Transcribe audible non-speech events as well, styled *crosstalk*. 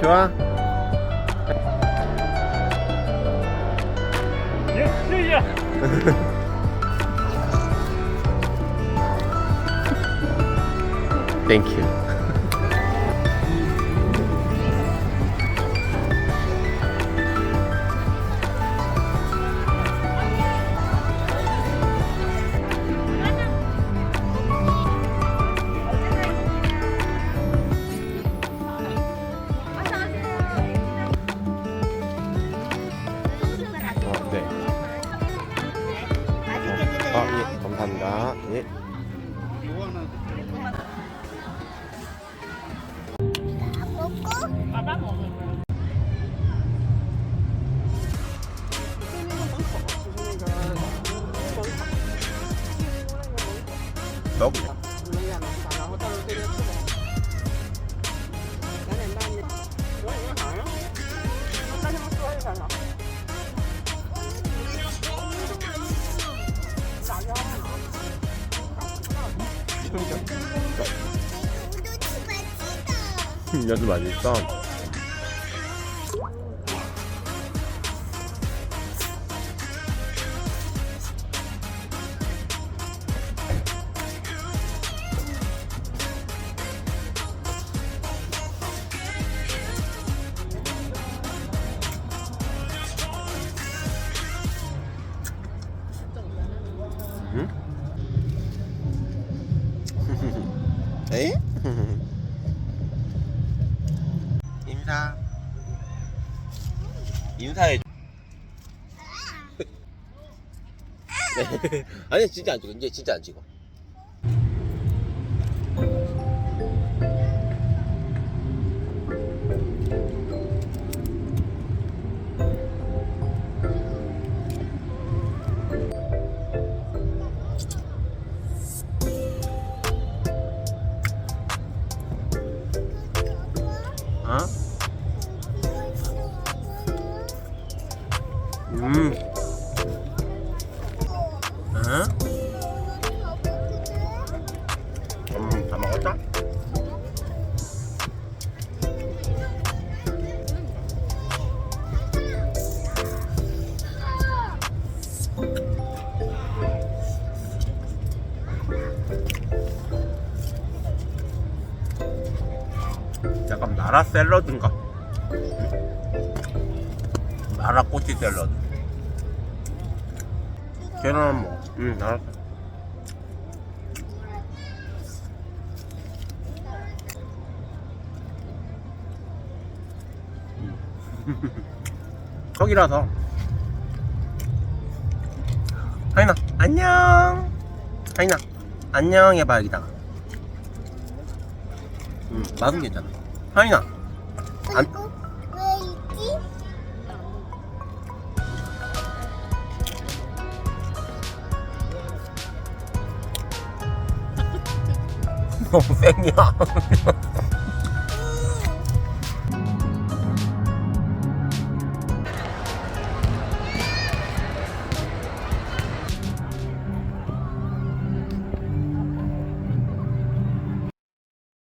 좋아? 예야. 땡큐 *laughs* 예. 먹을래? 然 여도 맛있어. 응? *laughs* 인사. 인사해. *laughs* 네. 아니 진짜 안 찍어. 이제 진짜 안 찍어. 어? 음. 어? 음, 다 먹었다? 약간 마라 샐러드인가? 마라 꼬치 샐러드. 계란 먹어. 응, 알았어. *laughs* 거기라서. 하인아, 안녕. 하인아, 안녕 해봐, 여기다가. 응, 맛은 괜찮아. 하인아, 안, 너무 쌩이야.